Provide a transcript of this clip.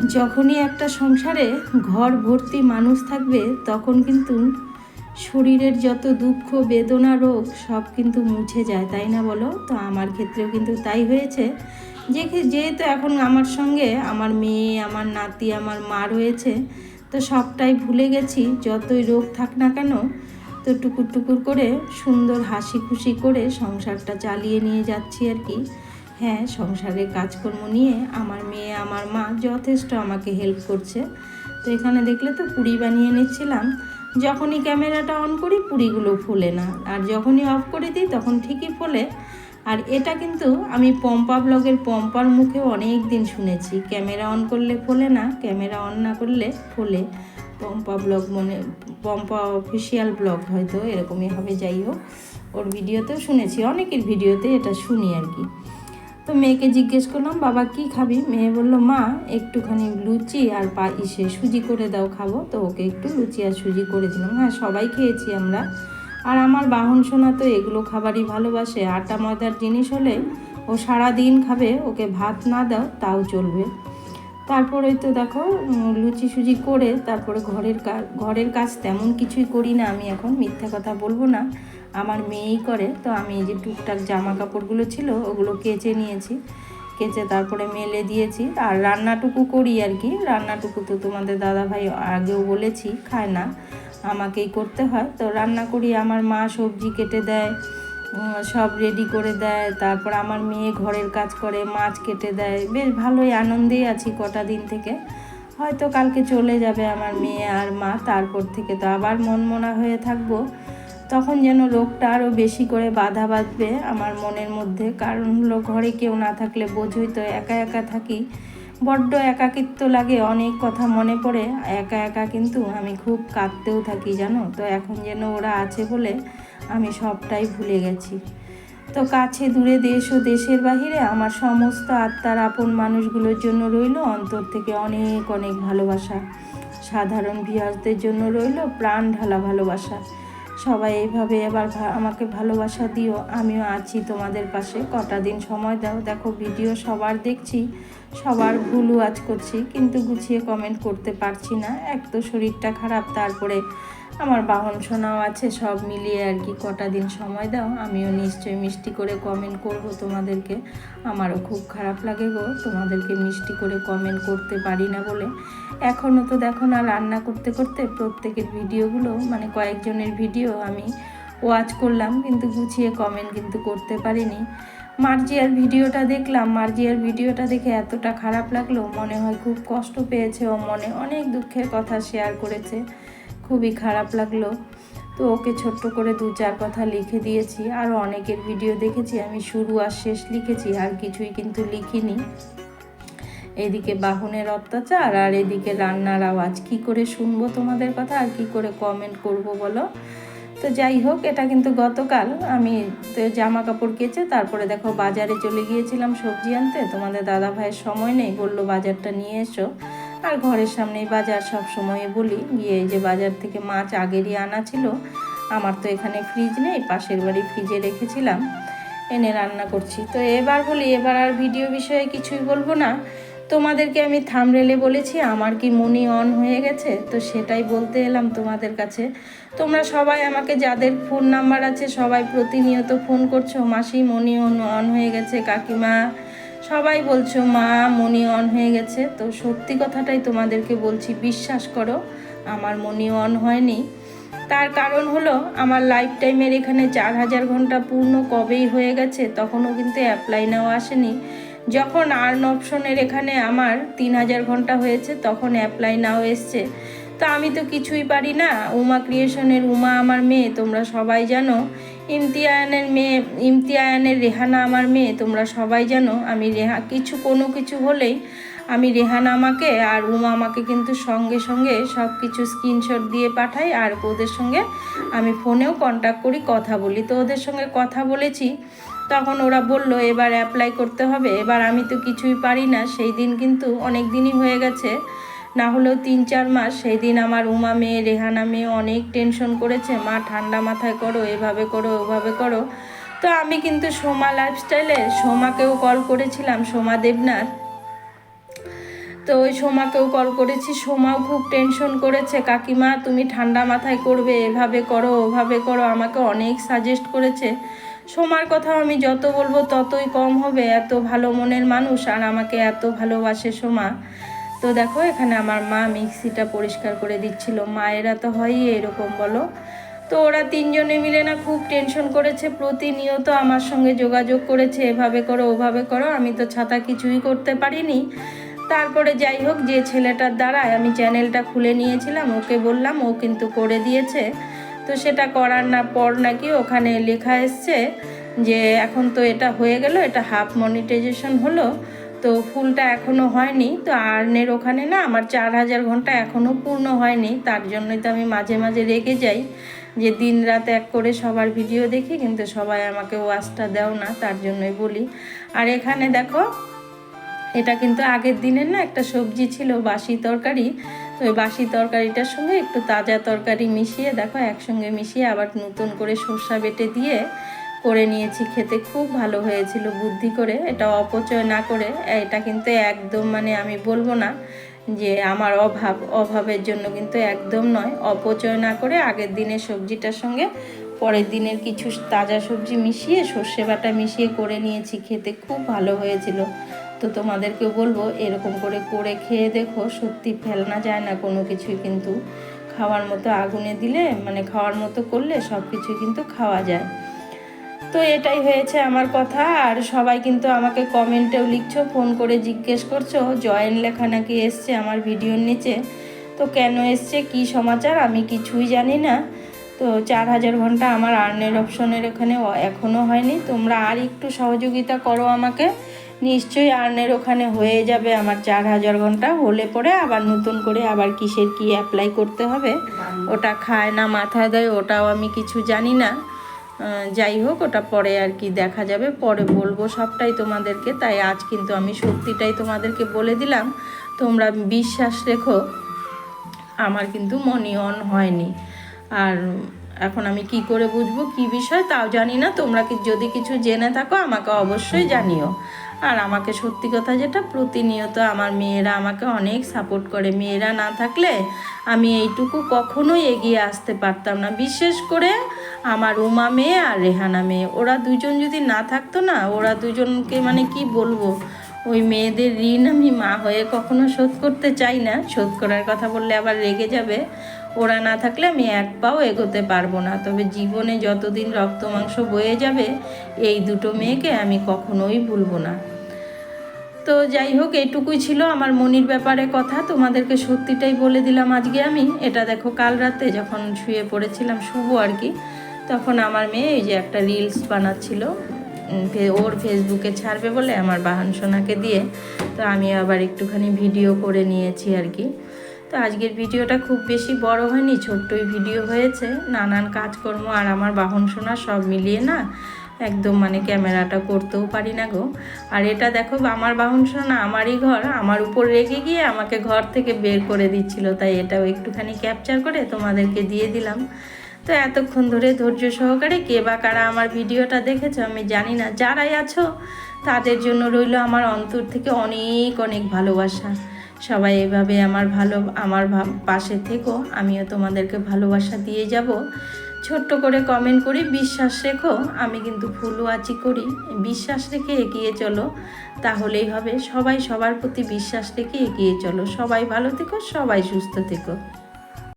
যখনই একটা সংসারে ঘর ভর্তি মানুষ থাকবে, তখন কিন্তু শরীরের যত দুঃখ, বেদনা, রোগ, সব কিন্তু মুছে যায়, তাই না বলো? তো আমার ক্ষেত্রেও কিন্তু তাই হয়েছে। যে যেহেতু এখন আমার সঙ্গে আমার মেয়ে, আমার নাতি, আমার মা রয়েছে, তো সবটাই ভুলে গেছি, যতই রোগ থাক না কেন, তো টুকুর টুকুর করে সুন্দর হাসি খুশি করে সংসারটা চালিয়ে নিয়ে যাচ্ছি আর কি। হ্যাঁ সংসারের কাজকর্ম নিয়ে আমার মেয়ে, আমার মা যথেষ্ট আমাকে হেল্প করছে। তো এখানে দেখলে তো পুরি বানিয়ে নিচ্ছিলাম। যখনই ক্যামেরাটা অন করি, পুরিগুলো ফোলে না। আর যখনই অফ করে দিই, তখন ঠিকই ফোলে। আর এটা কিন্তু আমি পম্পা ব্লগের পম্পার মুখে অনেক দিন শুনেছি। ক্যামেরা অন করলে ফোলে না, ক্যামেরা অন না করলে ফোলে। পম্পা ব্লগ মনে, পম্পা অফিসিয়াল ব্লগ হয়তো এরকমই হবে, যাই হোক। ওর ভিডিওতেও শুনেছি, অনেকের ভিডিওতে এটা শুনি আর কি। তো মেয়েকে জিজ্ঞেস করলাম, বাবা, কি খাবি? মেয়ে বলল, মা, একটুখানি লুচি আর পা ইসে সুজি করে দাও, খাব। তো ওকে একটু লুচি আর সুজি করে দিলাম। হ্যাঁ সবাই খেয়েছি আমরা। আর আমার বাহন সোনা তো এগুলো খাবারই ভালোবাসে। আটা ময়দার জিনিস হলে ও সারা দিন খাবে, ওকে ভাত না দাও, তাও চলবে। তারপরে তো দেখো লুচি সুজি করে তারপরে ঘরের কাজ ঘরের কাজ তেমন কিছুই করি না আমি এখন, মিথ্যা কথা বলব না। আমার মেয়েই করে, তো আমি এই যে টুকটাক জামা কাপড়গুলো ছিল, ওগুলো কেচে নিয়েছি। কেচে তারপরে মেলে দিয়েছি। আর রান্নাটুকু করি আর কি। রান্নাটুকু তো তোমাদের দাদা ভাই আগেও বলেছি, খায় না, আমাকেই করতে হয়। তো রান্না করি, আমার মা সবজি কেটে দেয় সব রেডি করে দেয়। তারপর আমার মেয়ে ঘরের কাজ করে, মাছ কেটে দেয়। বেশ ভালোই আনন্দেই আছি কটা দিন থেকে। হয়তো কালকে চলে যাবে আমার মেয়ে আর মা, তারপর থেকে তো আবার মনমনা হয়ে থাকব। তখন যেন রোগটা আরও বেশি করে বাধা বাঁধবে আমার মনের মধ্যে। কারণ হলো, ঘরে কেউ না থাকলে বোঝই তো একা একা থাকি। বড্ড একাকিত্ব লাগে, অনেক কথা মনে পড়ে। একা একা কিন্তু আমি খুব কাঁদতেও থাকি, জানো? তো এখন যেন ওরা আছে বলে আমি সবটাই ভুলে গেছি। তো কাছে দূরে দেশ ও দেশের বাহিরে আমার সমস্ত আত্মার আপন মানুষগুলোর জন্য রইল অন্তর থেকে অনেক অনেক ভালোবাসা। সাধারণ ভিউয়ার্সদের জন্য রইল প্রাণ ঢালা ভালোবাসা। সবাই এইভাবে এবার আমাকে ভালোবাসা দিও। আমিও আছি তোমাদের পাশে। কটা দিন সময় দাও। দেখো ভিডিও সবার দেখছি। সবার ভুলও আজ করছি, কিন্তু গুছিয়ে কমেন্ট করতে পারছি না। এক তো শরীরটা খারাপ, তারপরে আমার বাহন শোনাও আছে, সব মিলিয়ে আর কি কটা দিন সময় দাও। আমিও নিশ্চয়ই মিষ্টি করে কমেন্ট করব তোমাদেরকে। আমারও খুব খারাপ লাগে গো, তোমাদেরকে মিষ্টি করে কমেন্ট করতে পারি না বলে। এখনও তো দেখো না, রান্না করতে করতে প্রত্যেকের ভিডিওগুলো মানে কয়েকজনের ভিডিও আমি ওয়াচ করলাম, কিন্তু গুছিয়ে কমেন্ট কিন্তু করতে পারিনি। মার্জিয়ার ভিডিওটা দেখলাম, মার্জিয়ার ভিডিওটা দেখে এতটা খারাপ লাগল, মনে হয় খুব কষ্ট পেয়েছে ও মনে অনেক দুঃখের কথা শেয়ার করেছে, খুবই খারাপ লাগল। তো ওকে ছোট্ট করে দু চার কথা লিখে দিয়েছি আরও অনেকের ভিডিও দেখেছি, আমি শুরু আর শেষ লিখেছি, আর কিছুই কিন্তু লিখিনি। এদিকে বাহনের অত্যাচার, আর এদিকে রান্নার আওয়াজ, কি করে শুনব তোমাদের কথা আর কি করে কমেন্ট করব বলো? তো যাই হোক, এটা কিন্তু গতকাল আমি তো জামা কাপড় কেচে তারপরে দেখো বাজারে চলে গিয়েছিলাম সবজি আনতে। তোমাদের দাদা ভাইয়ের সময় নেই, বলল বাজারটা নিয়ে এসো। আর ঘরের সামনেই বাজার সব সময় বলি, গিয়ে যে বাজার থেকে মাছ আগেরই আনা ছিল, আমার তো এখানে ফ্রিজ নেই, পাশের বাড়ি ফ্রিজে রেখেছিলাম, এনে রান্না করছি। তো এবার বলি, এবার আর ভিডিও বিষয়ে কিছুই বলব না। তোমাদেরকে আমি থামরেলে বলেছি, আমার কি মনি অন হয়ে গেছে? তো সেটাই বলতে এলাম তোমাদের কাছে। তোমরা সবাই আমাকে যাদের ফোন নাম্বার আছে, সবাই প্রতিনিয়ত ফোন করছ, মাসি মনি অন অন হয়ে গেছে, কাকিমা সবাই বলছো, মা মনি অন হয়ে গেছে। তো সত্যি কথাটাই তোমাদেরকে বলছি, বিশ্বাস করো, আমার মনি অন হয়নি। তার কারণ হলো, আমার লাইফ টাইমের এখানে চার হাজার ঘণ্টা পূর্ণ কবেই হয়ে গেছে, তখনও কিন্তু অ্যাপ্লাই নেওয়া আসেনি। যখন আর্ন অপশনের এখানে আমার তিন হাজার ঘণ্টা হয়েছে, তখন অ্যাপ্লাই নাও এসছে। তো আমি তো কিছুই পারি না। উমা ক্রিয়েশনের উমা আমার মেয়ে, তোমরা সবাই জানো। ইমতিয়ানের মেয়ে, ইমতিয়ানের রেহানা আমার মেয়ে, তোমরা সবাই জানো। আমি রেহা, কিছু কোনো কিছু হলেই আমি রেহানা আমাকে আর উমা আমাকে কিন্তু সঙ্গে সঙ্গে সব কিছু স্ক্রিনশট দিয়ে পাঠাই আর ওদের সঙ্গে আমি ফোনেও কন্ট্যাক্ট করি, কথা বলি। তো ওদের সঙ্গে কথা বলেছি। তখন ওরা বলল, এবার অ্যাপ্লাই করতে হবে। এবার আমি তো কিছুই পারি না। সেই দিন কিন্তু অনেক দিনই হয়ে গেছে। না হলেও তিন চার মাস। সেই দিন আমার উমা মেয়ে, রেহানা মেয়ে অনেক টেনশন করেছে। মা, ঠান্ডা মাথায় করো, এভাবে করো, ওভাবে করো। তো আমি কিন্তু সোমা লাইফস্টাইলে সোমাকেও কল করেছিলাম, সোমা দেবনাথ। তো ওই সোমাকেও কল করেছি। সোমাও খুব টেনশন করেছে, কাকিমা, তুমি ঠান্ডা মাথায় করবে, এভাবে করো, ওভাবে করো। আমাকে অনেক সাজেস্ট করেছে। সোমার কথা আমি যত বলব ততই কম হবে, এত ভালো মনের মানুষ আর আমাকে এত ভালোবাসে সোমা। তো দেখো, এখানে আমার মা মিক্সিটা পরিষ্কার করে দিচ্ছিল। মায়েরা তো হয়ই এরকম, বলো? তো ওরা তিনজনে মিলে না খুব টেনশন করেছে, প্রতিনিয়ত আমার সঙ্গে যোগাযোগ করেছে, এভাবে করো, ওভাবে করো, আমি তো ছাতা কিছুই করতে পারিনি। তারপরে যাই হোক, যে ছেলেটার দ্বারায় আমি চ্যানেলটা খুলে নিয়েছিলাম, ওকে বললাম, ও কিন্তু করে দিয়েছে। তো সেটা করার না, পর নাকি ওখানে লেখা এসছে যে এখন তো এটা হয়ে গেল, এটা হাফ মনিটাইজেশন হলো, তো ফুলটা এখনও হয়নি, তো আর্নের ওখানে না আমার চার হাজার ঘণ্টা এখনও পূর্ণ হয়নি, তার জন্যই তো আমি মাঝে মাঝে রেগে যাই, যে দিন রাত এক করে সবার ভিডিও দেখি, কিন্তু সবাই আমাকে ওয়াচটা দেও না, তার জন্যই বলি। আর এখানে দেখো, এটা কিন্তু আগের দিনের না একটা সবজি ছিল, বাসি তরকারি ওই বাসি তরকারিটার সঙ্গে একটু তাজা তরকারি মিশিয়ে, দেখো একসঙ্গে মিশিয়ে আবার নতুন করে সর্ষা বেটে দিয়ে করে নিয়েছি। খেতে খুব ভালো হয়েছিল, বুদ্ধি করে, এটা অপচয় না করে। এটা কিন্তু একদম মানে আমি বলব না যে আমার অভাব, অভাবের জন্য কিন্তু একদম নয়। অপচয় না করে আগের দিনের সবজিটার সঙ্গে পরের দিনের কিছু তাজা সবজি মিশিয়ে সর্ষে বাটা মিশিয়ে করে নিয়েছি। খেতে খুব ভালো হয়েছিল। তো তোমাদেরকে বলব, এরকম করে করে খেয়ে দেখো, সত্যি ফেলনা যায় না কোনো কিছুই কিন্তু। খাওয়ার মতো আগুনে দিলে মানে খাওয়ার মতো করলে সব কিছুই কিন্তু খাওয়া যায়। তো এটাই হয়েছে আমার কথা। আর সবাই কিন্তু আমাকে কমেন্টেও লিখছো, ফোন করে জিজ্ঞেস করছ, জয়েন লেখা নাকি এসছে আমার ভিডিওর নিচে। তো কেন এসছে, কি সমাচার, আমি কিছুই জানি না। তো চার হাজার ঘণ্টা আমার আর্নের অপশনের এখানে এখনও হয়নি। তোমরা আর একটু সহযোগিতা করো আমাকে। নিশ্চয়ই আর্নের ওখানে হয়ে যাবে আমার চার হাজার ঘণ্টা। হলে পরে আবার নতুন করে আবার কিসের কি অ্যাপ্লাই করতে হবে, ওটা খায় না, মাথায় দেয়, ওটাও আমি কিছু জানি না। যাই হোক, ওটা পরে আর কি দেখা যাবে, পরে বলব সবটাই তোমাদেরকে। তাই আজ কিন্তু আমি সত্যিটাই তোমাদেরকে বলে দিলাম। তোমরা বিশ্বাস রেখো, আমার কিন্তু মনি অন হয়নি। আর এখন আমি কি করে বুঝব, কি বিষয় তাও জানি না। তোমরা কি যদি কিছু জেনে থাকো, আমাকে অবশ্যই জানিও। আর আমাকে সত্যি কথা যেটা, প্রতিনিয়ত আমার মেয়েরা আমাকে অনেক সাপোর্ট করে। মেয়েরা না থাকলে আমি এইটুকু কখনোই এগিয়ে আসতে পারতাম না। বিশেষ করে আমার উমা মেয়ে আর রেহানা মেয়ে। ওরা দুজন যদি না থাকতো না, ওরা দুজনকে মানে কি বলব? ওই মেয়েদের ঋণ আমি মা হয়ে কখনো শোধ করতে চাই না। শোধ করার কথা বললে আবার রেগে যাবে। ওরা না থাকলে আমি এক পাও এগোতে পারব না। তবে জীবনে যতদিন রক্ত মাংস বয়ে যাবে, এই দুটো মেয়েকে আমি কখনোই ভুলবো না। তো যাই হোক, এইটুকুই ছিল আমার মনির ব্যাপারে কথা। তোমাদেরকে সত্যিটাই বলে দিলাম আজকে আমি। এটা দেখো, কাল রাতে যখন শুয়ে পড়েছিলাম শুভ আর কি, তখন আমার মেয়ে এই যে একটা রিলস বানাচ্ছিল। ওর ফেসবুকে ছাড়বে বলে আমার বাহান সোনাকে দিয়ে। তো আমি আবার একটুখানি ভিডিও করে নিয়েছি আর কি। তো আজকের ভিডিওটা খুব বেশি বড় হয়নি, ছোট্টই ভিডিও হয়েছে। নানান কাজকর্ম আর আমার বাহন সোনা সব মিলিয়ে না একদম মানে ক্যামেরাটা করতেও পারি না গো। আর এটা দেখো, আমার বাহন সোনা, আমারই ঘর, আমার উপর রেখে গিয়ে আমাকে ঘর থেকে বের করে দিচ্ছিল। তাই এটাও একটুখানি ক্যাপচার করে তোমাদেরকে দিয়ে দিলাম। তো এতক্ষণ ধরে ধৈর্য সহকারে কে বা কারা আমার ভিডিওটা দেখেছ আমি জানি না। যারাই আছো, তাদের জন্য রইল আমার অন্তর থেকে অনেক অনেক ভালোবাসা। সবাই এভাবে আমার ভালো, আমার পাশে থেকো, আমিও তোমাদেরকে ভালোবাসা দিয়ে যাব। ছোট্ট করে কমেন্ট করি, বিশ্বাস রেখো, আমি কিন্তু ফুলও আছি করি। বিশ্বাস রেখে এগিয়ে চলো, তাহলেই হবে। সবাই সবার প্রতি বিশ্বাস রেখে এগিয়ে চলো। সবাই ভালো থেকো, সবাই সুস্থ থেকো।